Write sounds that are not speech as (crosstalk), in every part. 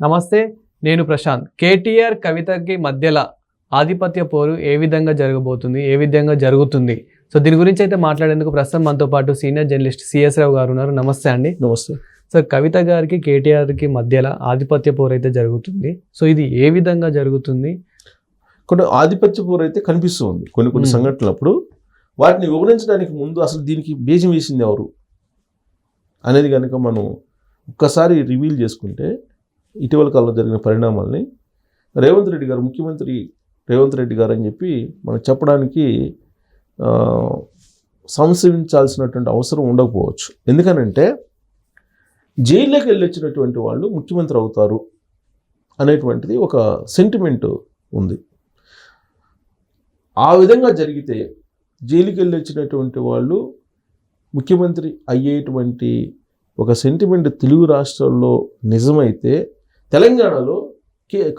నమస్తే నేను ప్రశాంత్. కేటీఆర్ కవితకి మధ్యలో ఆధిపత్య పోరు ఏ విధంగా జరగబోతుంది ఏ విధంగా జరుగుతుంది? సో దీని గురించి అయితే మాట్లాడేందుకు ప్రస్తుతం మనతో పాటు సీనియర్ జర్నలిస్ట్ సిఎస్ రావు గారు ఉన్నారు. నమస్తే అండి. నమస్తే. సో కవిత గారికి కేటీఆర్కి మధ్యలో ఆధిపత్య పోరు అయితే జరుగుతుంది. సో ఇది ఏ విధంగా జరుగుతుంది? కొన్ని ఆధిపత్య పోరు అయితే కనిపిస్తుంది. కొన్ని కొన్ని. సంఘటనలప్పుడు వాటిని వివరించడానికి ముందు అసలు దీనికి బీజం వేసింది ఎవరు? అనేది కనుక మనం ఒక్కసారి రివీల్ చేసుకుంటే ఇటీవల కాలంలో జరిగిన పరిణామాల్ని రేవంత్ రెడ్డి గారు ముఖ్యమంత్రి రేవంత్ రెడ్డి గారు అని చెప్పి మనం చెప్పడానికి ఆ, సంశయించాల్సినటువంటి అవసరం ఉండకపోవచ్చు. ఎందుకనంటే జైల్లోకి వెళ్ళొచ్చినటువంటి వాళ్ళు ముఖ్యమంత్రి అవుతారు అనేటువంటిది ఒక సెంటిమెంట్ ఉంది. ఆ విధంగా జరిగితే జైలుకి వెళ్ళి వచ్చినటువంటి వాళ్ళు ముఖ్యమంత్రి అయ్యేటువంటి ఒక సెంటిమెంట్ తెలుగు రాష్ట్రాల్లో నిజమైతే తెలంగాణలో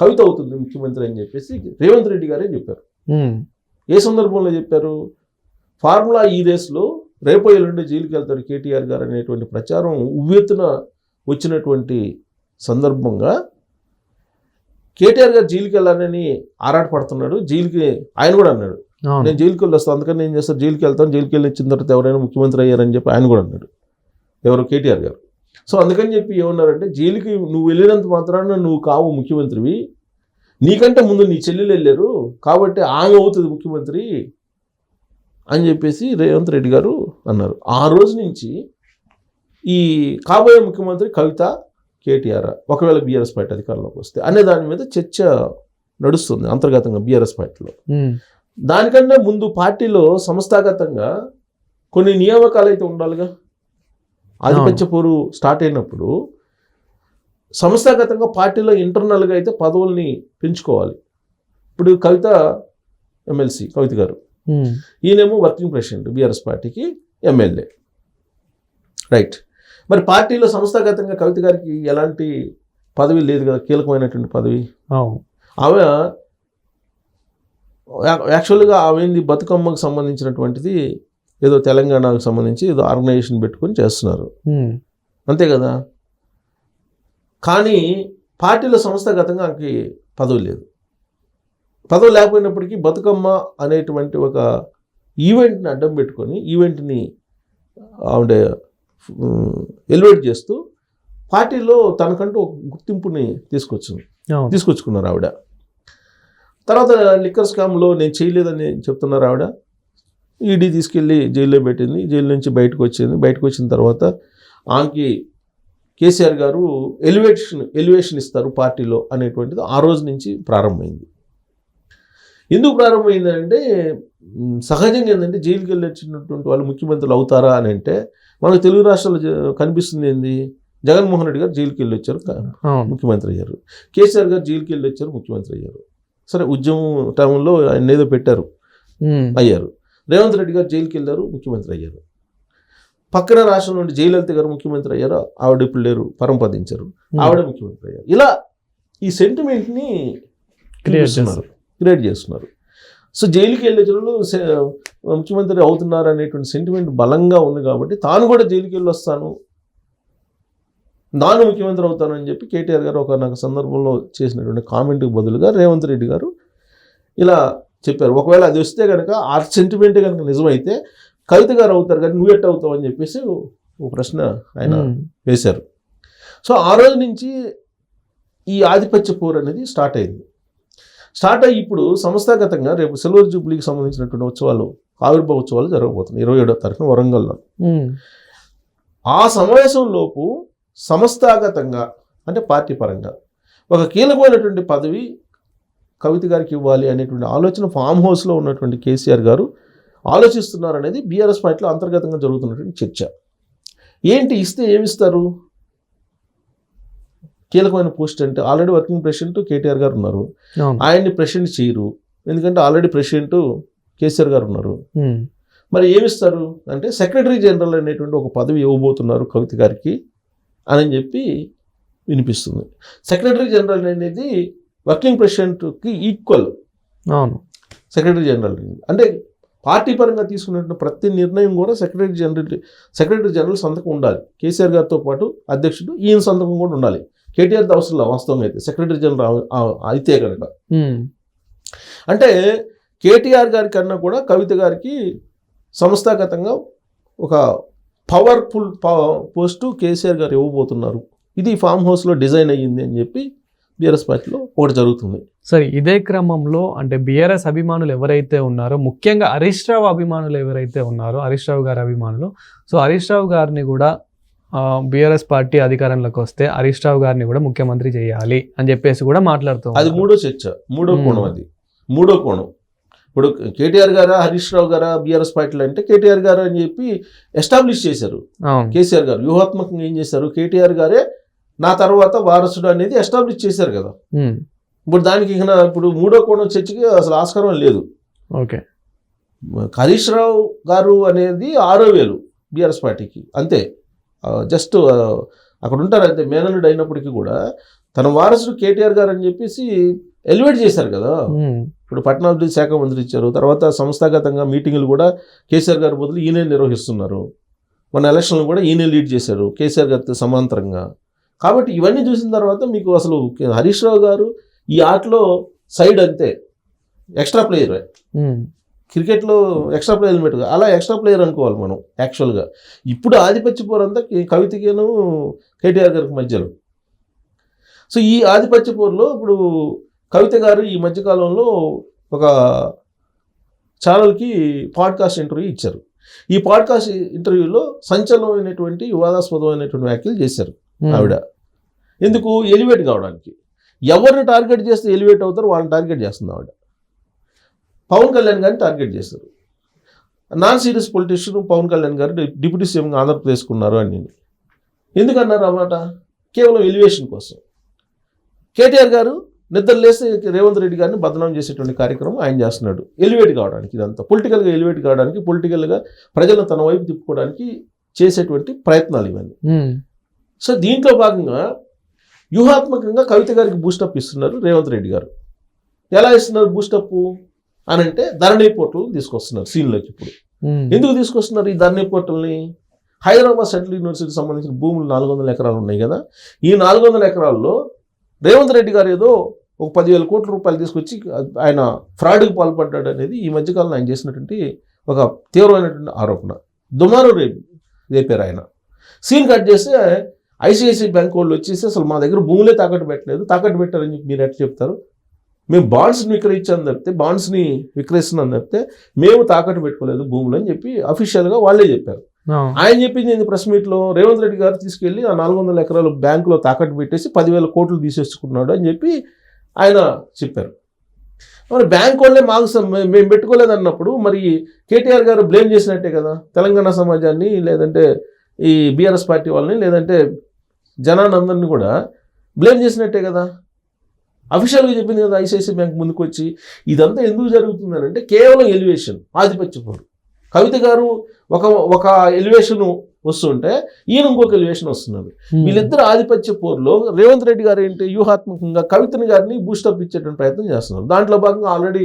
కవిత అవుతుంది ముఖ్యమంత్రి అని చెప్పేసి రేవంత్ రెడ్డి గారే చెప్పారు. ఏ సందర్భంలో చెప్పారు? ఫార్ములా ఈ రేస్లో రేపో ఎల్లుండి జైలుకి వెళ్తాడు కేటీఆర్ గారు అనేటువంటి ప్రచారం ఉవ్వెత్తున వచ్చినటువంటి సందర్భంగా కేటీఆర్ గారు జైలుకి వెళ్ళాలని ఆరాటపడుతున్నాడు జైలుకి ఆయన కూడా అన్నాడు. నేను జైలుకి వెళ్ళి వస్తాను అందుకని నేను చేస్తాను జైలుకి వెళ్తాను జైలుకి వెళ్ళి వచ్చిన తర్వాత ఎవరైనా ముఖ్యమంత్రి అయ్యారని చెప్పి ఆయన కూడా అన్నాడు. ఎవరు? కేటీఆర్ గారు. సో అందుకని చెప్పి ఏమన్నారంటే జైలుకి నువ్వు వెళ్ళినంత మాత్రాన నువ్వు కావు ముఖ్యమంత్రివి. నీకంటే ముందు నీ చెల్లెలు వెళ్ళారు కాబట్టి ఆమె అవుతుంది ముఖ్యమంత్రి అని చెప్పేసి రేవంత్ రెడ్డి గారు అన్నారు. ఆ రోజు నుంచి ఈ కాబోయే ముఖ్యమంత్రి కవిత కేటీఆర్ ఒకవేళ బీఆర్ఎస్ పార్టీ అధికారంలోకి వస్తే అనే దాని మీద చర్చ నడుస్తుంది అంతర్గతంగా బీఆర్ఎస్ పార్టీలో. దానికన్నా ముందు పార్టీలో సంస్థాగతంగా కొన్ని నియామకాలు అయితే ఉండాలిగా. ఆధిపత్య పోరు స్టార్ట్ అయినప్పుడు సంస్థాగతంగా పార్టీలో ఇంటర్నల్గా అయితే పదవుల్ని పెంచుకోవాలి. ఇప్పుడు కవిత ఎమ్మెల్సీ కవిత గారు. ఈయనేమో వర్కింగ్ ప్రెసిడెంట్ బీఆర్ఎస్ పార్టీకి ఎమ్మెల్యే. రైట్. మరి పార్టీలో సంస్థాగతంగా కవిత గారికి ఎలాంటి పదవి లేదు కదా కీలకమైనటువంటి పదవి. ఆమె యాక్చువల్గా ఆమెది బతుకమ్మకు సంబంధించినటువంటిది ఏదో తెలంగాణకు సంబంధించి ఏదో ఆర్గనైజేషన్ పెట్టుకొని చేస్తున్నారు. అంతే కదా? కానీ పార్టీలో సంస్థాగతంగా ఆమెకి పదవి లేదు. పదవి లేకపోయినప్పటికీ బతుకమ్మ అనేటువంటి ఒక ఈవెంట్ని అడ్డం పెట్టుకొని ఈవెంట్ని ఆవిడ ఎలివేట్ చేస్తూ పార్టీలో తనకంటూ ఒక గుర్తింపుని తీసుకొచ్చింది. తీసుకొచ్చుకున్నారు ఆవిడ. తర్వాత లిక్కర్ స్కామ్లో నేను చేయలేదని చెప్తున్నారు ఆవిడ. ఈడీ తీసుకెళ్ళి జైల్లో పెట్టింది. జైలు నుంచి బయటకు వచ్చింది. బయటకు వచ్చిన తర్వాత ఆమెకి కేసీఆర్ గారు ఎలివేషన్ ఎలివేషన్ ఇస్తారు పార్టీలో అనేటువంటిది ఆ రోజు నుంచి ప్రారంభమైంది. ఎందుకు ప్రారంభమైంది అంటే మ్, సహజంగా ఏంటంటే జైలుకి వెళ్ళి వచ్చినటువంటి వాళ్ళు ముఖ్యమంత్రులు అవుతారా అని అంటే మనకు తెలుగు రాష్ట్రాల్లో జ- కనిపిస్తుంది ఏంది? జగన్మోహన్ రెడ్డి గారు జైలుకి వెళ్ళి వచ్చారు ముఖ్యమంత్రి అయ్యారు. కేసీఆర్ గారు జైలుకి వెళ్ళి వచ్చారు ముఖ్యమంత్రి అయ్యారు. సరే ఉద్యమం టైంలో ఆయన ఏదో పెట్టారు అయ్యారు. రేవంత్ రెడ్డి గారు జైలుకి వెళ్ళారు ముఖ్యమంత్రి అయ్యారు. పక్కన రాష్ట్రం నుండి జయలలిత గారు ముఖ్యమంత్రి అయ్యారు ఆవిడ ఇప్పుడు లేరు పరంపదించారు ఉమ్, ఆవిడ ముఖ్యమంత్రి అయ్యారు. ఇలా ఈ సెంటిమెంట్ని Create చేస్తున్నారు క్రియేట్ చేస్తున్నారు. సో జైలుకి వెళ్ళే సె- ముఖ్యమంత్రి అవుతున్నారు అనేటువంటి సెంటిమెంట్ బలంగా ఉంది కాబట్టి తాను కూడా జైలుకి వెళ్ళి వస్తాను నాను ముఖ్యమంత్రి అవుతానని చెప్పి కేటీఆర్ గారు ఒక నాకు సందర్భంలో చేసినటువంటి కామెంట్కి బదులుగా రేవంత్ రెడ్డి గారు ఇలా చెప్పారు. ఒకవేళ అది వస్తే కనుక ఆ సెంటిమెంట్ కనుక నిజమైతే కవిత గారు అవుతారు కానీ నువ్వు ఎట్ట అవుతావు అని చెప్పేసి ఒక ప్రశ్న ఆయన వేశారు. సో ఆ రోజు నుంచి ఈ ఆధిపత్య పోరు అనేది స్టార్ట్ అయింది. స్టార్ట్ అయ్యి ఇప్పుడు సంస్థాగతంగా రేపు సిల్వర్ జూబ్లీకి సంబంధించినటువంటి ఉత్సవాలు ఆవిర్భావ ఉత్సవాలు జరగబోతున్నాయి. ఇరవై ఏడో తారీఖున వరంగల్లో. ఆ సమావేశంలోపు సంస్థాగతంగా అంటే పార్టీ పరంగా ఒక కీలకమైనటువంటి పదవి కవిత గారికి ఇవ్వాలి అనేటువంటి ఆలోచన ఫామ్ హౌస్లో ఉన్నటువంటి కేసీఆర్ గారు ఆలోచిస్తున్నారు అనేది బీఆర్ఎస్ పార్టీలో అంతర్గతంగా జరుగుతున్నటువంటి చర్చ. ఏంటి ఇస్తే ఏమిస్తారు? కీలకమైన పోస్ట్ అంటే ఆల్రెడీ వర్కింగ్ ప్రెసిడెంట్ కేటీఆర్ గారు ఉన్నారు. ఆయన్ని ప్రెసిడెంట్ చేయరు. ఎందుకంటే ఆల్రెడీ ప్రెసిడెంట్ కేసీఆర్ గారు ఉన్నారు. మరి ఏమిస్తారు? అంటే సెక్రటరీ జనరల్ అనేటువంటి ఒక పదవి ఇవ్వబోతున్నారు కవిత గారికి అని చెప్పి వినిపిస్తుంది. సెక్రటరీ జనరల్ అనేది వర్కింగ్ ప్రెసిడెంట్కి ఈక్వల్ అవును. Secretary general. అంటే పార్టీ పరంగా తీసుకున్నటువంటి ప్రతి నిర్ణయం కూడా సెక్రటరీ జనరల్ సెక్రటరీ జనరల్ సంతకం ఉండాలి. కేసీఆర్ గారితో పాటు అధ్యక్షుడు ఈయన సంతకం కూడా ఉండాలి. కేటీఆర్ అవసరం వాస్తవం అయితే సెక్రటరీ జనరల్ అయితే కనుక. అంటే కేటీఆర్ గారి కన్నా కూడా కవిత గారికి సంస్థాగతంగా ఒక పవర్ఫుల్ పోస్టు కేసీఆర్ గారు ఇవ్వబోతున్నారు. ఇది ఫామ్ హౌస్లో డిజైన్ అయ్యింది అని చెప్పి బీఆర్ఎస్ పార్టీలో ఒకటి జరుగుతుంది. సరే ఇదే క్రమంలో అంటే బీఆర్ఎస్ అభిమానులు ఎవరైతే ఉన్నారో ముఖ్యంగా హరీష్ రావు అభిమానులు ఎవరైతే ఉన్నారో హరీష్ రావు గారి అభిమానులు సో హరీష్ రావు గారిని కూడా బీఆర్ఎస్ పార్టీ అధికారంలోకి వస్తే హరీష్ రావు గారిని కూడా ముఖ్యమంత్రి చేయాలి అని చెప్పేసి కూడా మాట్లాడుతూ అది. మూడో చర్చ మూడో. కోణం అది. మూడో కోణం. ఇప్పుడు కేటీఆర్ గారా హరీష్ రావు గారా బీఆర్ఎస్ పార్టీలు అంటే కేటీఆర్ గారు అని చెప్పి ఎస్టాబ్లిష్ చేశారు. కేసీఆర్ గారు వ్యూహాత్మకంగా ఏం చేశారు? కేటీఆర్ గారే నా తర్వాత వారసుడు అనేది ఎస్టాబ్లిష్ చేశారు కదా. ఉమ్, ఇప్పుడు దానికి ఇక ఇప్పుడు మూడో కోణం చర్చకి అసలు ఆస్కారం లేదు. ఓకే హరీష్ రావు గారు అనేది ఆరో వేలు బీఆర్ఎస్ పార్టీకి అంతే. జస్ట్ అక్కడ ఉంటారు అంతే మేనల్లుడు అయినప్పటికీ కూడా తన వారసుడు కేటీఆర్ గారు అని చెప్పేసి ఎలివేట్ చేశారు కదా. ఉమ్, ఇప్పుడు పట్టణాభివృద్ధి శాఖ మంత్రి ఇచ్చారు తర్వాత సంస్థాగతంగా మీటింగులు కూడా కేసీఆర్ గారి బదులు ఈయనే నిర్వహిస్తున్నారు. మన ఎలక్షన్లు కూడా ఈయనే లీడ్ చేశారు కేసీఆర్ గారితో సమాంతరంగా. కాబట్టి ఇవన్నీ చూసిన తర్వాత మీకు అసలు హరీష్ రావు గారు ఈ ఆటలో సైడ్ అంతే. Extra player. క్రికెట్లో ఎక్స్ట్రా ప్లేయర్ ఎలిమెంట్ అలా ఎక్స్ట్రా ప్లేయర్ అనుకోవాలి మనం యాక్చువల్గా. ఇప్పుడు ఆధిపత్య పోరంతా కే- కవితకేను కేటీఆర్ గారికి మధ్యలో. సో ఈ ఆధిపత్య పోరులో ఇప్పుడు కవిత గారు ఈ మధ్యకాలంలో ఒక ఛానల్కి పాడ్కాస్ట్ ఇంటర్వ్యూ ఇచ్చారు. ఈ పాడ్కాస్ట్ ఇంటర్వ్యూలో సంచలనమైనటువంటి వివాదాస్పదమైనటువంటి వ్యాఖ్యలు చేశారు. ఆవిడ. ఎందుకు? ఎలివేట్ కావడానికి. ఎవరిని టార్గెట్ చేస్తే ఎలివేట్ అవుతారో వాళ్ళని టార్గెట్ చేస్తుంది ఆవిడ. పవన్ కళ్యాణ్ గారిని టార్గెట్ చేశారు. Non serious politician Pawan Kalyan గారు డిప్యూటీ సీఎంగా ఆంధ్రప్రదేశ్కు ఉన్నారు అని. ఎందుకన్నారు అన్నమాట కేవలం ఎలివేషన్ కోసం. కేటీఆర్ గారు నిద్ర లేస్తే రేవంత్ రెడ్డి గారిని బదనాం చేసేటువంటి కార్యక్రమం ఆయన చేస్తున్నాడు. ఎలివేట్ కావడానికి ఇదంతా. పొలిటికల్గా ఎలివేట్ కావడానికి పొలిటికల్గా ప్రజలను తన వైపు తిప్పుకోవడానికి చేసేటువంటి ప్రయత్నాలు ఇవన్నీ. సో దీంట్లో భాగంగా వ్యూహాత్మకంగా కవిత గారికి బూస్టప్ ఇస్తున్నారు రేవంత్ రెడ్డి గారు. ఎలా ఇస్తున్నారు బూస్టప్ అని అంటే ధరణి పోర్టల్ తీసుకొస్తున్నారు సీన్లోకి ఇప్పుడు. ఎందుకు తీసుకొస్తున్నారు ఈ ధరణి పోర్టల్ని హైదరాబాద్ సెంట్రల్ యూనివర్సిటీకి సంబంధించిన భూములు నాలుగు వందల ఎకరాలు ఉన్నాయి కదా. ఈ నాలుగు వందల ఎకరాల్లో రేవంత్ రెడ్డి గారు ఏదో ఒక పదివేల కోట్ల రూపాయలు తీసుకొచ్చి ఆయన ఫ్రాడ్కి పాల్పడ్డాడు అనేది ఈ మధ్యకాలంలో ఆయన చేసినటువంటి ఒక తీవ్రమైనటువంటి ఆరోపణ. దుమారు రేపు రేపారు ఆయన. సీన్ కట్ చేస్తే ఐసిఐసిఐ బ్యాంక్ వాళ్ళు వచ్చేసి అసలు మా దగ్గర భూములే తాకట్టు పెట్టలేదు. తాకట్టు పెట్టారని చెప్పి మీరు ఎట్లా చెప్తారు? మేము బాండ్స్ని విక్రయించాను తప్పితే బాండ్స్ని విక్రయిస్తున్నాం తప్పితే మేము తాకట్టు పెట్టుకోలేదు భూములు అని చెప్పి అఫీషియల్గా వాళ్ళే చెప్పారు. ఆయన చెప్పింది ఏంది ప్రెస్ మీట్లో రేవంత్ రెడ్డి గారు తీసుకెళ్ళి ఆ నాలుగు వందల ఎకరాలు బ్యాంకులో తాకట్టు పెట్టేసి పదివేల కోట్లు తీసేసుకున్నాడు అని చెప్పి ఆయన చెప్పారు. మరి బ్యాంక్ వాళ్ళే మాకు మేము పెట్టుకోలేదు అన్నప్పుడు మరి కేటీఆర్ గారు బ్లేమ్ చేసినట్టే కదా? తెలంగాణ సమాజాన్ని లేదంటే ఈ బీఆర్ఎస్ పార్టీ వాళ్ళని లేదంటే జనానందరిని కూడా బ్లేమ్ చేసినట్టే కదా. అఫీషియల్గా చెప్పింది కదా ఐసిఐసి బ్యాంక్ ముందుకు వచ్చి ఇదంతా ఎందుకు జరుగుతుందని అంటే కేవలం ఎలివేషన్ ఆధిపత్య పోరు కవిత గారు ఒక ఒక ఎలివేషన్ వస్తుంటే ఈయన ఇంకొక ఎలివేషన్ వస్తున్నారు వీళ్ళిద్దరు ఆధిపత్య పోరులో రేవంత్ రెడ్డి గారు ఏంటి వ్యూహాత్మకంగా కవితని గారిని బూస్టప్ ఇచ్చేటువంటి ప్రయత్నం చేస్తున్నారు. దాంట్లో భాగంగా ఆల్రెడీ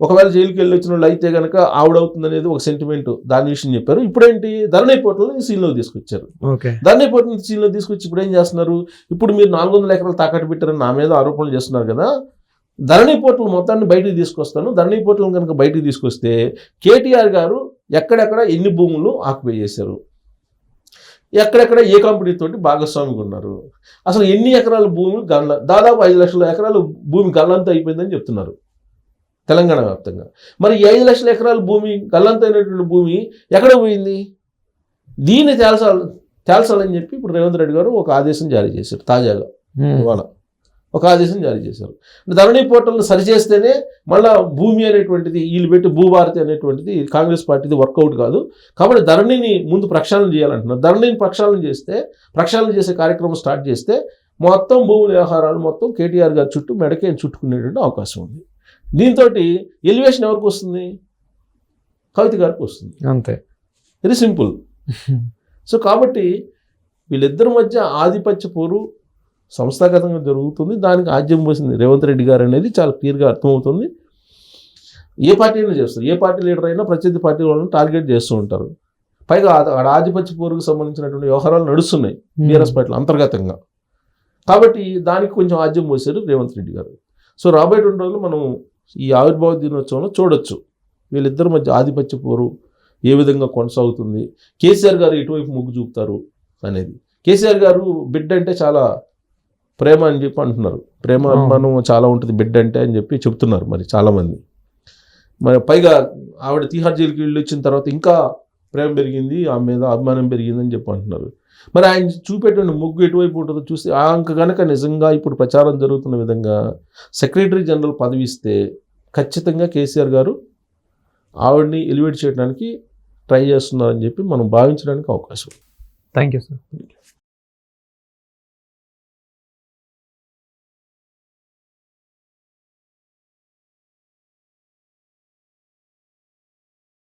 ఒకవేళ జైలుకి వెళ్ళి వచ్చిన వాళ్ళు అయితే కనుక ఆవిడవుతుంది అనేది ఒక సెంటిమెంట్ దాని విషయం చెప్పారు. ఇప్పుడేంటి? ధరణి పోర్టల్ని సీన్లో తీసుకొచ్చారు. ఓకే. ధరణి పోర్టల్ సీన్లో తీసుకొచ్చి ఇప్పుడు ఏం చేస్తున్నారు? ఇప్పుడు మీరు నాలుగు వందల ఎకరాలు తాకట్టు పెట్టారని నా మీద ఆరోపణలు చేస్తున్నారు కదా. ధరణి పోర్టల్ మొత్తాన్ని బయటికి తీసుకొస్తాను. ధరణి పోర్టల్ కనుక బయటికి తీసుకొస్తే కేటీఆర్ గారు ఎక్కడెక్కడ ఎన్ని భూములు ఆక్యుపై చేశారు? ఎక్కడెక్కడ ఏ కంపెనీ తోటి భాగస్వామిగా ఉన్నారు? అసలు ఎన్ని ఎకరాల భూమి గల్ల దాదాపు ఐదు లక్షల ఎకరాలు భూమి గల్లంతా అయిపోయిందని చెప్తున్నారు. తెలంగాణ వ్యాప్తంగా. మరి ఐదు లక్షల ఎకరాల భూమి గల్లంత అయినటువంటి భూమి ఎక్కడ పోయింది? దీన్ని తేల్చాలి తేల్చాలని చెప్పి ఇప్పుడు రేవంత్ రెడ్డి గారు ఒక ఆదేశం జారీ చేశారు తాజాగా. ఇవాళ ఒక ఆదేశం జారీ చేశారు. ధరణి పోర్టల్ని సరిచేస్తేనే మళ్ళా భూమి అనేటువంటిది వీళ్ళు పెట్టి భూభారతి అనేటువంటిది కాంగ్రెస్ పార్టీది వర్కౌట్ కాదు. కాబట్టి ధరణిని ముందు ప్రక్షాళన చేయాలంటున్నారు. ధరణిని ప్రక్షాళన చేస్తే ప్రక్షాళన చేసే కార్యక్రమం స్టార్ట్ చేస్తే మొత్తం భూముల వ్యవహారాలు మొత్తం కేటీఆర్ గారి చుట్టూ మెడకే చుట్టుకునేటువంటి అవకాశం ఉంది. దీంతో ఎలివేషన్ ఎవరికి వస్తుంది? కవిత గారికి వస్తుంది. అంతే. వెరీ సింపుల్ (laughs) సో కాబట్టి వీళ్ళిద్దరి మధ్య ఆధిపత్య పోరు సంస్థాగతంగా జరుగుతుంది. దానికి ఆద్యం పోసింది రేవంత్ రెడ్డి గారు అనేది చాలా క్లియర్గా అర్థమవుతుంది. ఏ పార్టీ అయినా చేస్తారు. ఏ పార్టీ లీడర్ అయినా ప్రత్యర్థి పార్టీ వాళ్ళని టార్గెట్ చేస్తూ ఉంటారు. పైగా ఆడ ఆధిపత్య పోరుకు సంబంధించినటువంటి వ్యవహారాలు నడుస్తున్నాయి బీఆర్ఎస్ పార్టీలో అంతర్గతంగా. కాబట్టి దానికి కొంచెం ఆద్యం పోసారు రేవంత్ రెడ్డి గారు. సో రాబోయేటువంటి రోజులు మనం ఈ ఆవిర్భావ దినోత్సవంలో చూడొచ్చు. వీళ్ళిద్దరి మధ్య ఆధిపత్య పోరు ఏ విధంగా కొనసాగుతుంది? కేసీఆర్ గారు ఎటువైపు మొగ్గు చూపుతారు అనేది. కేసీఆర్ గారు బిడ్డ అంటే చాలా ప్రేమ అని చెప్పి అంటున్నారు. ప్రేమ. అభిమానం చాలా ఉంటుంది బిడ్డ అంటే అని చెప్పి చెప్తున్నారు మరి చాలామంది. మరి పైగా ఆవిడ తిహార్ జైలుకి వెళ్ళి వచ్చిన తర్వాత ఇంకా ప్రేమ పెరిగింది ఆమె మీద అభిమానం పెరిగింది అని చెప్పి అంటున్నారు. మరి ఆయన చూపేటువంటి మొగ్గు ఎటువైపు ఉంటుందో చూస్తే ఆ అంక గనక నిజంగా ఇప్పుడు ప్రచారం జరుగుతున్న విధంగా సెక్రటరీ జనరల్ పదవి ఇస్తే ఖచ్చితంగా కేసీఆర్ గారు ఆవిడని ఎలివేట్ చేయడానికి ట్రై చేస్తున్నారని చెప్పి మనం భావించడానికి అవకాశం. Thank you sir